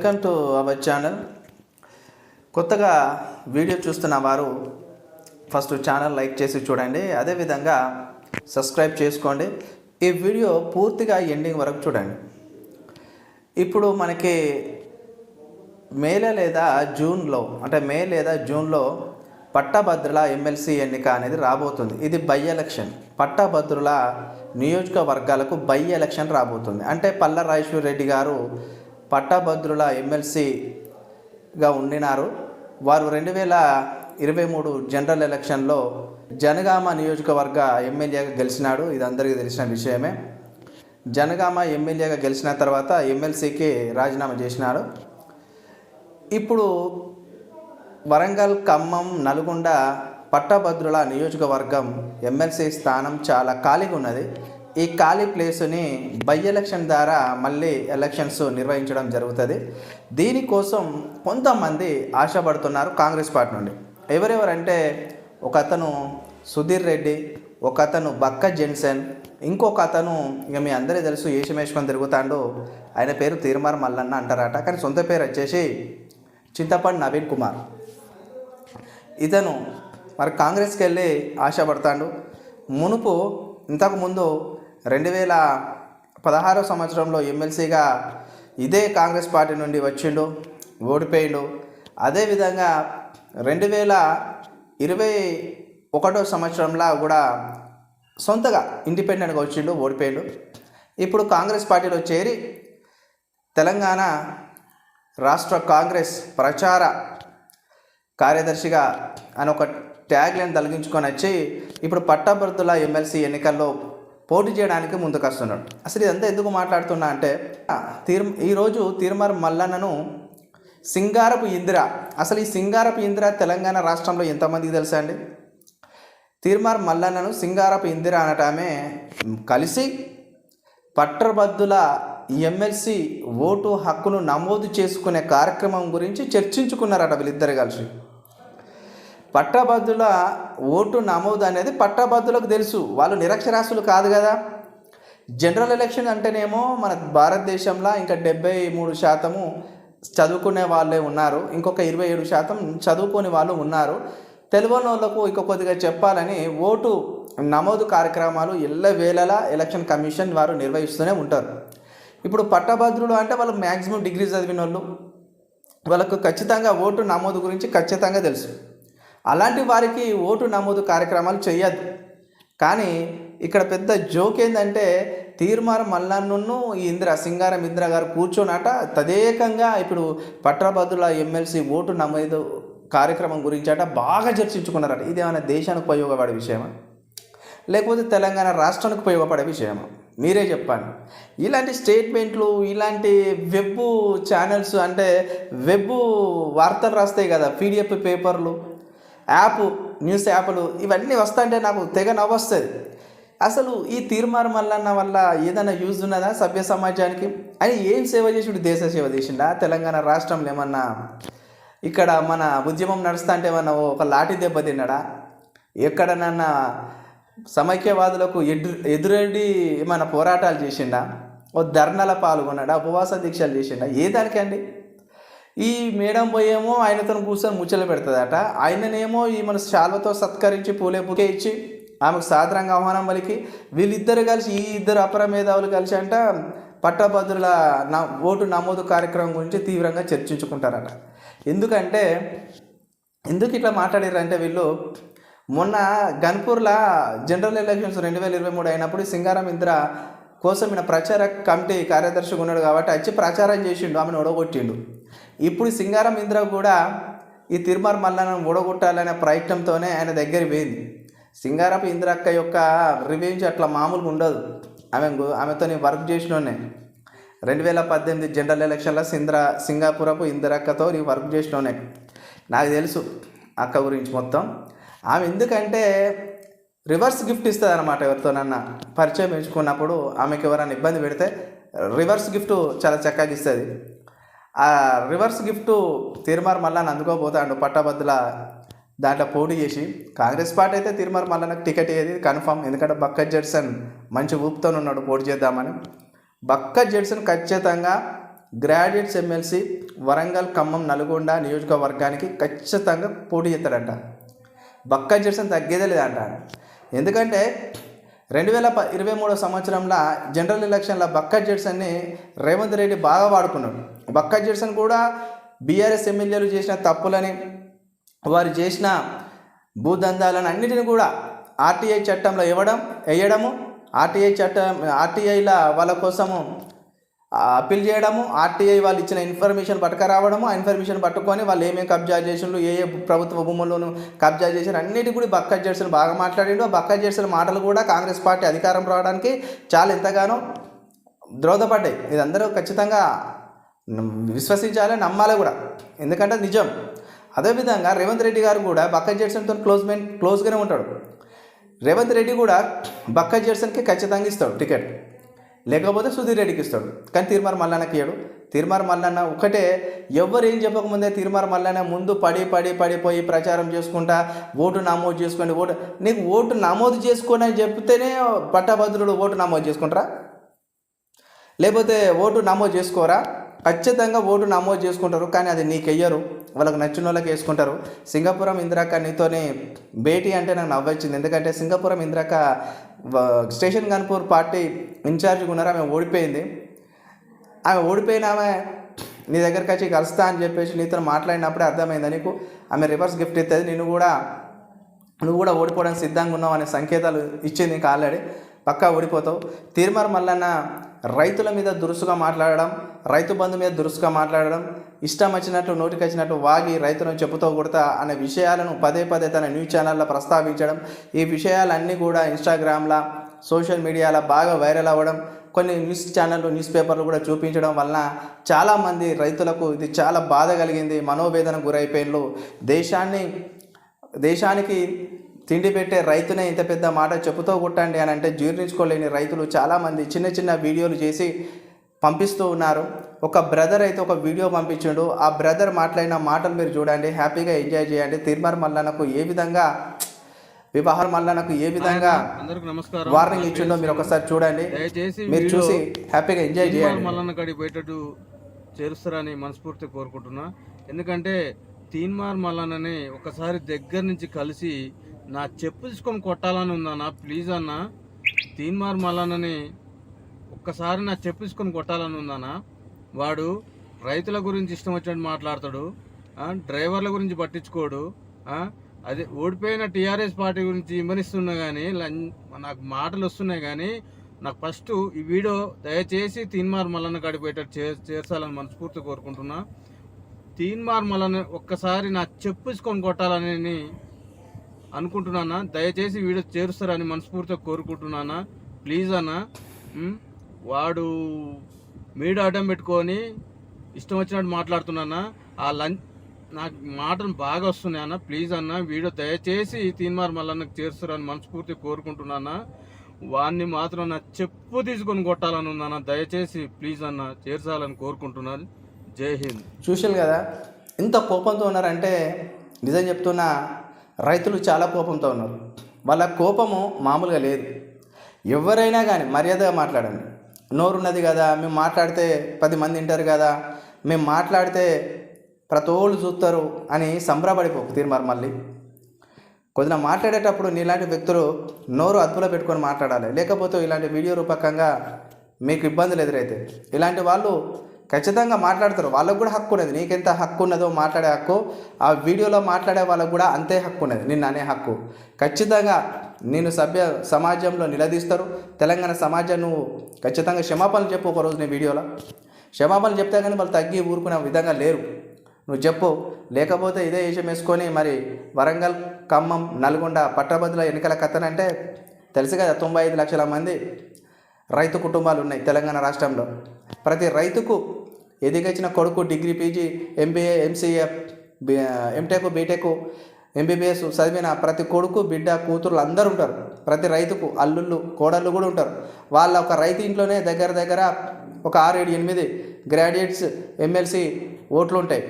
Welcome to our channel. కొత్తగా video చూస్తున్న వారు ఫస్ట్ ఛానల్ లైక్ చేసి చూడండి. అదేవిధంగా సబ్స్క్రైబ్ చేసుకోండి. ఈ వీడియో పూర్తిగా ఎండింగ్ వరకు చూడండి. ఇప్పుడు మనకి మేలో లేదా జూన్లో అంటే మే లేదా జూన్లో పట్టభద్రుల ఎమ్మెల్సీ ఎన్నిక అనేది రాబోతుంది. ఇది బై ఎలక్షన్. పట్టభద్రుల నియోజకవర్గాలకు బై ఎలక్షన్ రాబోతుంది. అంటే పల్ల రాజేశ్వర రెడ్డి గారు పట్టభద్రుల ఎమ్మెల్సీగా ఉండినారు. వారు రెండు వేల ఇరవై మూడు జనరల్ ఎలక్షన్లో జనగామ నియోజకవర్గ ఎమ్మెల్యేగా గెలిచినాడు. ఇది అందరికీ తెలిసిన విషయమే. జనగామ ఎమ్మెల్యేగా గెలిచిన తర్వాత ఎమ్మెల్సీకి రాజీనామా చేసినాడు. ఇప్పుడు వరంగల్ ఖమ్మం నల్గొండ పట్టభద్రుల నియోజకవర్గం ఎమ్మెల్సీ స్థానం చాలా ఖాళీగా ఉన్నది. ఈ ఖాళీ ప్లేసుని బై ఎలక్షన్ ద్వారా మళ్ళీ ఎలక్షన్స్ నిర్వహించడం జరుగుతుంది. దీనికోసం కొంతమంది ఆశపడుతున్నారు కాంగ్రెస్ పార్టీ నుండి. ఎవరెవరంటే ఒక అతను సుధీర్ రెడ్డి ఒక అతను బక్క జెన్సన్ ఇంకొక అతను ఇక మీ అందరికీ తెలుసు ఏషమేషమని తిరుగుతాడు. ఆయన పేరు తీర్మార్ మల్లన్న అంటారట. కానీ సొంత పేరు వచ్చేసి చింతపండు నవీన్ కుమార్. ఇతను మరి కాంగ్రెస్కి వెళ్ళి ఆశపడతాడు. మునుపు ఇంతకుముందు రెండు వేల పదహారో సంవత్సరంలో ఎమ్మెల్సీగా ఇదే కాంగ్రెస్ పార్టీ నుండి వచ్చిండు ఓడిపోయిండు. అదేవిధంగా రెండు వేల ఇరవై ఒకటో సంవత్సరంలో కూడా సొంతగా ఇండిపెండెంట్గా వచ్చిండు ఓడిపోయిండు. ఇప్పుడు కాంగ్రెస్ పార్టీలో చేరి తెలంగాణ రాష్ట్ర కాంగ్రెస్ ప్రచార కార్యదర్శిగా అని ఒక ట్యాగ్లైన్ తలగించుకొని తొలగించుకొని వచ్చి ఇప్పుడు పట్టభద్రుల ఎమ్మెల్సీ ఎన్నికల్లో పోటీ చేయడానికి ముందుకు వస్తున్నాడు. అసలు ఇదంతా ఎందుకు మాట్లాడుతున్నా అంటే తీర్ ఈరోజు తీర్మార్ మల్లన్నను సింగారపు ఇందిర అసలు ఈ సింగారపు ఇందిర తెలంగాణ రాష్ట్రంలో ఎంతమందికి తెలుసా అండి? తీర్మార్ మల్లన్నను సింగారపు ఇందిర అనటమే కలిసి పట్టభద్రుల ఎమ్మెల్సీ ఓటు హక్కును నమోదు చేసుకునే కార్యక్రమం గురించి చర్చించుకున్నారట వీళ్ళిద్దరు కలిసి. పట్టభద్రుల ఓటు నమోదు అనేది పట్టభద్రులకు తెలుసు. వాళ్ళు నిరక్షరాస్యులు కాదు కదా. జనరల్ ఎలక్షన్ అంటేనేమో మన భారతదేశంలో ఇంకా డెబ్బై మూడు శాతము చదువుకునే వాళ్ళే ఉన్నారు. ఇంకొక ఇరవై ఏడు శాతం చదువుకొని వాళ్ళు ఉన్నారు. తెలియని వాళ్ళకు కొద్దిగా చెప్పాలని ఓటు నమోదు కార్యక్రమాలు ఎల్ల వేళలా ఎలక్షన్ కమిషన్ వారు నిర్వహిస్తూనే ఉంటారు. ఇప్పుడు పట్టభద్రులు అంటే వాళ్ళు మ్యాక్సిమం డిగ్రీ చదివిన వాళ్ళు వాళ్ళకు ఖచ్చితంగా ఓటు నమోదు గురించి ఖచ్చితంగా తెలుసు. అలాంటి వారికి ఓటు నమోదు కార్యక్రమాలు చేయద్దు కానీ ఇక్కడ పెద్ద జోక్ ఏంటంటే తీర్మార్ మల్లన్ను ఈ ఇందిరా సింగారం ఇంద్ర గారు కూర్చోనట. తదేకంగా ఇప్పుడు పట్టభద్రుల ఎమ్మెల్సీ ఓటు నమోదు కార్యక్రమం గురించి అట బాగా చర్చించుకున్నారట. ఇది ఏమైనా దేశానికి ఉపయోగపడే విషయమా? లేకపోతే తెలంగాణ రాష్ట్రానికి ఉపయోగపడే విషయమా? మీరే చెప్పండి. ఇలాంటి స్టేట్మెంట్లు ఇలాంటి వెబ్ ఛానల్స్ అంటే వెబ్ వార్తలు రాస్తాయి కదా పీడిఎఫ్ పేపర్లు. యాప్ న్యూస్ యాప్లు ఇవన్నీ వస్తుంటే నాకు తెగ నవ్వొస్తుంది. అసలు ఈ తీర్మార్ మల్లన్న వల్ల ఏదైనా యూజ్ ఉన్నదా సభ్య సమాజానికి? అని ఏం సేవ చేసిండు దేశ సేవ చేసిండా? తెలంగాణ రాష్ట్రంలో ఏమన్నా ఇక్కడ మన ఉద్యమం నడుస్తా అంటే ఏమన్నా ఒక లాఠీ దెబ్బ తిన్నాడా? ఎక్కడనన్నా సమైక్యవాదులకు ఎదు ఎదురెడ్డి ఏమైనా పోరాటాలు చేసిండా? ఓ ధర్నాల పాల్గొన్నాడా? ఉపవాస దీక్షలు చేసిండా? ఏ దానికండి? ఈ మేడం పోయేమో ఆయనతో కూర్చొని ముచ్చలు పెడుతుందట. ఆయననేమో ఈ మన శాల్వతో సత్కరించి పూలే పూకే ఇచ్చి ఆమెకు సాధారణంగా ఆహ్వానం పలికి వీళ్ళిద్దరు కలిసి ఈ ఇద్దరు అపర మేధావులు కలిసి అంట పట్టభద్రుల నా ఓటు నమోదు కార్యక్రమం గురించి తీవ్రంగా చర్చించుకుంటారట. ఎందుకంటే ఎందుకు ఇట్లా మాట్లాడారంటే వీళ్ళు మొన్న గన్పూర్లో జనరల్ ఎలక్షన్స్ రెండు వేల ఇరవై మూడు అయినప్పుడు సింగారం ఇంద్ర కోసం ఈయన ప్రచార కమిటీ కార్యదర్శిగా ఉన్నాడు కాబట్టి వచ్చి ప్రచారం చేసిండు ఆమెను ఒడగొట్టిండు ఇప్పుడు సింగారం ఇంద్ర కూడా ఈ తిరుమల మల్లలను ఓడగొట్టాలనే ప్రయత్నంతోనే ఆయన దగ్గర పోయింది. సింగారపు ఇంద్రక్క యొక్క రివెంజ్ అట్లా మామూలుగా ఉండదు. ఆమె ఆమెతో వర్క్ చేసినోనే రెండు వేల పద్దెనిమిది జనరల్ ఎలక్షన్లో సింద్ర సింగాపురపు ఇందిరక్కతో నీ వర్క్ చేసినోనే నాకు తెలుసు అక్క గురించి మొత్తం. ఆమె ఎందుకంటే రివర్స్ గిఫ్ట్ ఇస్తుంది అనమాట ఎవరితోనన్నా. పరిచయం పెంచుకున్నప్పుడు ఆమెకి ఎవరైనా ఇబ్బంది పెడితే రివర్స్ గిఫ్ట్ చాలా చక్కగా ఇస్తుంది. ఆ రివర్స్ గిఫ్ట్ తీర్మార్ మళ్ళా అందుకోపోతాడు పట్టభద్రుల దాంట్లో పోటీ చేసి. కాంగ్రెస్ పార్టీ అయితే తిరుమల మళ్ళీ నాకు టికెట్ ఏది కన్ఫర్మ్ ఎందుకంటే బక్క జెడ్సన్ మంచి ఊపుతో ఉన్నాడు పోటీ చేద్దామని. బక్క జెడ్సన్ ఖచ్చితంగా గ్రాడ్యుయేట్స్ ఎమ్మెల్సీ వరంగల్ ఖమ్మం నల్గొండ నియోజకవర్గానికి ఖచ్చితంగా పోటీ చేస్తాడంట. బక్క జెడ్సన్ తగ్గేదే లేదంట. ఎందుకంటే రెండు వేల ప ఇరవై మూడో సంవత్సరంలో జనరల్ ఎలక్షన్లో బక్క జెడ్సన్ని రేవంత్ రెడ్డి బాగా వాడుకున్నాడు. బక్కా జెర్సన్ కూడా బీఆర్ఎస్ ఎమ్మెల్యేలు చేసిన తప్పులని వారు చేసిన భూదందాలను అన్నిటిని కూడా ఆర్టీఐ చట్టంలో ఇవ్వడం వేయడము ఆర్టీఐ చట్టం ఆర్టీఐల వాళ్ళ కోసము అప్పీల్ చేయడము ఆర్టీఐ వాళ్ళు ఇచ్చిన ఇన్ఫర్మేషన్ పట్టుకరావడము ఆ ఇన్ఫర్మేషన్ పట్టుకొని వాళ్ళు ఏమేమి కబ్జా చేసినారు ఏ ఏ ప్రభుత్వ భూముల్లోనూ కబ్జా చేసారు అన్నిటి కూడా బక్క జెర్సన్ బాగా మాట్లాడిండు. ఆ బక్క జెర్సన్ మాటలు కూడా కాంగ్రెస్ పార్టీ అధికారం రావడానికి చాలా ఎంతగానో ద్రోధపడ్డాయి ఇది అందరూ ఖచ్చితంగా విశ్వసించాలి నమ్మాలి కూడా. ఎందుకంటే నిజం. అదేవిధంగా రేవంత్ రెడ్డి గారు కూడా బక్క జెర్సన్తో క్లోజ్ మెయిన్ క్లోజ్గానే ఉంటాడు. రేవంత్ రెడ్డి కూడా బక్క జెర్సన్కి ఖచ్చితంగా ఇస్తాడు టికెట్. లేకపోతే సుధీర్ రెడ్డికి ఇస్తాడు. కానీ తీర్మార్ మల్లన్నకి ఇయ్యడు. తీర్మార్ మల్లన్న ఒకటే ఎవరు ఏం చెప్పకముందే తీర్మార్ మల్లన్న ముందు పడి పడి పడిపోయి ప్రచారం చేసుకుంటా ఓటు నమోదు చేసుకోండి ఓటు నీకు ఓటు నమోదు చేసుకోని అని చెప్తేనే పట్టభద్రుడు ఓటు నమోదు చేసుకుంటారా? లేకపోతే ఓటు నమోదు చేసుకోరా? ఖచ్చితంగా ఓటు నమోదు చేసుకుంటారు కానీ అది నీకు వెయ్యరు. వాళ్ళకి నచ్చిన వాళ్ళకి వేసుకుంటారు. సింగపురం ఇందిరాక నీతోని భేటీ అంటే నాకు నవ్వొచ్చింది. ఎందుకంటే సింగపురం ఇందిరాక స్టేషన్ గన్పూర్ పార్టీ ఇన్ఛార్జ్గా ఉన్నారు ఆమె ఓడిపోయింది. ఆమె ఓడిపోయిన ఆమె నీ దగ్గరికి వచ్చి కలుస్తా అని చెప్పేసి నీతో మాట్లాడినప్పుడే అర్థమైంది. నీకు ఆమె రివర్స్ గిఫ్ట్ ఇస్తుంది నేను కూడా నువ్వు కూడా ఓడిపోవడానికి సిద్ధంగా ఉన్నావు అనే సంకేతాలు ఇచ్చింది నీకు ఆల్రెడీ. పక్కా ఓడిపోతావు. తీర్మార్ మల్లన్న రైతుల మీద దురుసుగా మాట్లాడడం రైతు బంధు మీద దురుసుగా మాట్లాడడం ఇష్టం వచ్చినట్లు నోటికొచ్చినట్లు వాగి రైతులను చెప్పుతో కొడతా అనే విషయాలను పదే పదే తన న్యూస్ ఛానల్లో ప్రస్తావించడం. ఈ విషయాలన్నీ కూడా ఇన్స్టాగ్రామ్లో సోషల్ మీడియాలో బాగా వైరల్ అవ్వడం కొన్ని న్యూస్ ఛానళ్ళు న్యూస్ పేపర్లు కూడా చూపించడం వలన చాలామంది రైతులకు ఇది చాలా బాధ కలిగింది మనోవేదన గురైపోయిన్లు. దేశాన్ని దేశానికి తిండి పెట్టే రైతునే ఇంత పెద్ద మాట చెప్పుతో కొట్టండి అని అంటే జీర్ణించుకోలేని రైతులు చాలామంది చిన్న చిన్న వీడియోలు చేసి పంపిస్తూ ఉన్నారు. ఒక బ్రదర్ అయితే ఒక వీడియో పంపించాడు. ఆ బ్రదర్ మాట్లాడిన మాటలు మీరు చూడండి. హ్యాపీగా ఎంజాయ్ చేయండి. తిరుమల మల్లన్నకు ఏ విధంగా వివాహం మల్లన్నకు ఏ విధంగా అందరికి నమస్కారం. వార్నింగ్ ఇచ్చిండో మీరు ఒకసారి చూడండి. మీరు చూసి హ్యాపీగా ఎంజాయ్ చేయండి. మల్లన్న కాడికి పోయేటట్టు చేరుస్తారని మనస్ఫూర్తి కోరుకుంటున్నా. ఎందుకంటే తీన్మార్ మల్లన్నని ఒకసారి దగ్గర నుంచి కలిసి నా చెప్పు తీసుకొని కొట్టాలని ఉందన్న ప్లీజ్ అన్న. తీన్మార్ మల్లన్నని ఒక్కసారి నా చెప్పు తీసుకొని కొట్టాలని ఉందన్న. వాడు రైతుల గురించి ఇష్టం వచ్చినట్టు మాట్లాడతాడు డ్రైవర్ల గురించి పట్టించుకోడు అదే ఓడిపోయిన టీఆర్ఎస్ పార్టీ గురించి విమరిస్తున్నా కానీ నాకు మాటలు వస్తున్నాయి కానీ నాకు ఫస్ట్ ఈ వీడియో దయచేసి తీన్మార్ మల్లన్న కాడిపోయేటట్టు చే చేర్చాలని మనస్ఫూర్తి కోరుకుంటున్నా. తీన్మార్ మల్లన్న ఒక్కసారి నా చెప్పుకొని కొట్టాలని అనుకుంటున్నానా? దయచేసి వీడియో చేరుస్తారని మనస్ఫూర్తిగా కోరుకుంటున్నానా? ప్లీజ్ అన్న. వాడు మీడియా అడ్డం పెట్టుకొని ఇష్టం వచ్చినట్టు మాట్లాడుతున్నానా? ఆ లంచ్ నాకు మాటలు బాగా వస్తున్నాయి అన్న. ప్లీజ్ అన్న వీడియో దయచేసి తీన్మార్ మల్లన్నకు చేరుస్తారని మనస్ఫూర్తి కోరుకుంటున్నానా? వాడిని మాత్రం నా చెప్పు తీసుకొని కొట్టాలని ఉందన్న దయచేసి ప్లీజ్ అన్న చేర్చాలని కోరుకుంటున్నాను. జై హింద్. చూశాను కదా ఎంత కోపంతో ఉన్నారంటే నిజం చెప్తున్నా రైతులు చాలా కోపంతో ఉన్నారు. వాళ్ళ కోపము మామూలుగా లేదు. ఎవరైనా కానీ మర్యాదగా మాట్లాడండి. నోరున్నది కదా మేము మాట్లాడితే పది మంది వింటారు కదా మేము మాట్లాడితే ప్రతి ఒళ్ళు చూస్తారు అని సంబరపడిపోకు తీర్మారు మళ్ళీ. కొద్దిగా మాట్లాడేటప్పుడు నీలాంటి వ్యక్తులు నోరు అదుపులో పెట్టుకొని మాట్లాడాలి. లేకపోతే ఇలాంటి వీడియో రూపకంగా మీకు ఇబ్బందులు ఎదురైతే ఇలాంటి వాళ్ళు ఖచ్చితంగా మాట్లాడతారు. వాళ్ళకు కూడా హక్కు ఉన్నది. నీకెంత హక్కు ఉన్నదో మాట్లాడే హక్కు ఆ వీడియోలో మాట్లాడే వాళ్ళకు కూడా అంతే హక్కు ఉన్నది. నిన్ను అనే హక్కు. ఖచ్చితంగా నేను సభ్య సమాజంలో నిలదీస్తారు. తెలంగాణ సమాజం నువ్వు ఖచ్చితంగా క్షమాపణలు చెప్పు ఒకరోజు నీ వీడియోలో. క్షమాపణలు చెప్తే కానీ వాళ్ళు తగ్గి ఊరుకునే విధంగా లేరు. నువ్వు చెప్పు. లేకపోతే ఇదే విషయం వేసుకొని మరి వరంగల్ ఖమ్మం నల్గొండ పట్టభద్రుల ఎన్నికల కథనంటే తెలుసు కదా తొంభై ఐదు లక్షల మంది రైతు కుటుంబాలు ఉన్నాయి తెలంగాణ రాష్ట్రంలో. ప్రతి రైతుకు ఎదిగొచ్చిన కొడుకు degree PG MBA MCA MTech BTech MBBS చదివిన ప్రతి కొడుకు బిడ్డ కూతురులు అందరూ ఉంటారు. ప్రతి రైతుకు అల్లుళ్ళు కోడళ్ళు కూడా ఉంటారు. వాళ్ళ ఒక రైతు ఇంట్లోనే దగ్గర దగ్గర ఒక ఆరు ఏడు ఎనిమిది గ్రాడ్యుయేట్స్ ఎమ్మెల్సీ ఓట్లు ఉంటాయి.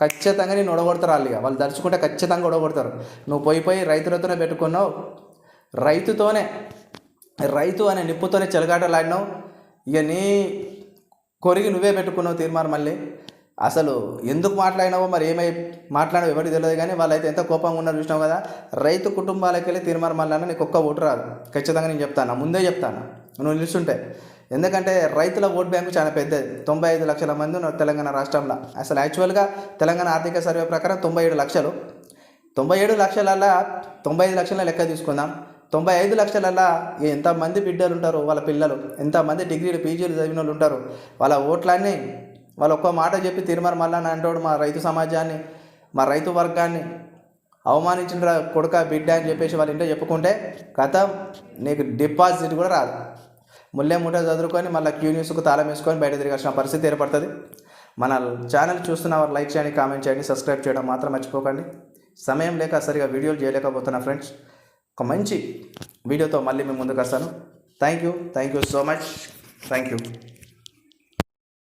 ఖచ్చితంగా నేను ఒడగొడతారు వాళ్ళు ఇక. వాళ్ళు దలుచుకుంటే ఖచ్చితంగా ఒడగొడతారు. నువ్వు పోయి పోయి రైతులతోనే పెట్టుకున్నావు. రైతుతోనే రైతు అనే నిప్పుతోనే చెలగాటలాడినావు. ఇక నీ కొరిగి నువ్వే పెట్టుకున్నావు తీర్మానం మళ్ళీ? అసలు ఎందుకు మాట్లాడినావో మరి ఏమై మాట్లాడినావు ఎవరికి తెలియదు కానీ వాళ్ళైతే ఎంత కోపంగా ఉన్నారో చూసినావు కదా? రైతు కుటుంబాలకి వెళ్ళి తీర్మానం మళ్ళీ నీకు ఒక్క ఓటు రాదు. ఖచ్చితంగా నేను చెప్తాను? ముందే చెప్తాను? నువ్వు నిలుచుంటే. ఎందుకంటే రైతుల ఓట్ బ్యాంకు చాలా పెద్దది. తొంభై ఐదు లక్షల మంది ఉన్నారు తెలంగాణ రాష్ట్రంలో. అసలు యాక్చువల్గా తెలంగాణ ఆర్థిక సర్వే ప్రకారం తొంభై ఏడు లక్షలు. తొంభై ఏడు లక్షలల్లా తొంభై ఐదు లక్షల లెక్క తీసుకుందాం. తొంభై ఐదు లక్షలల్లా ఎంతమంది బిడ్డలు ఉంటారు వాళ్ళ పిల్లలు. ఎంతమంది డిగ్రీలు పీజీలు చదివిన వాళ్ళు ఉంటారు వాళ్ళ ఓట్లన్నీ వాళ్ళు ఒక్క మాట చెప్పి తిరుమల మళ్ళా అంటాడు మా రైతు సమాజాన్ని మా రైతు వర్గాన్ని అవమానించిన కొడుక బిడ్డ అని చెప్పేసి వాళ్ళ ఇంట్లో చెప్పుకుంటే కథ నీకు డిపాజిట్ కూడా రాదు. ముల్లే ముట్ట చదువుకొని మళ్ళీ క్యూ న్యూస్కు తాళం వేసుకొని బయట తిరగాల్సిన పరిస్థితి ఏర్పడుతుంది. మన ఛానల్ చూస్తున్న వారు లైక్ చేయండి కామెంట్ చేయండి సబ్స్క్రైబ్ చేయడం మాత్రం మర్చిపోకండి. సమయం లేక సరిగా వీడియోలు చేయలేకపోతున్నా ఫ్రెండ్స్ ఒక మంచి వీడియోతో మళ్ళీ మేము ముందుకు వస్తాను. Thank you thank you so much thank you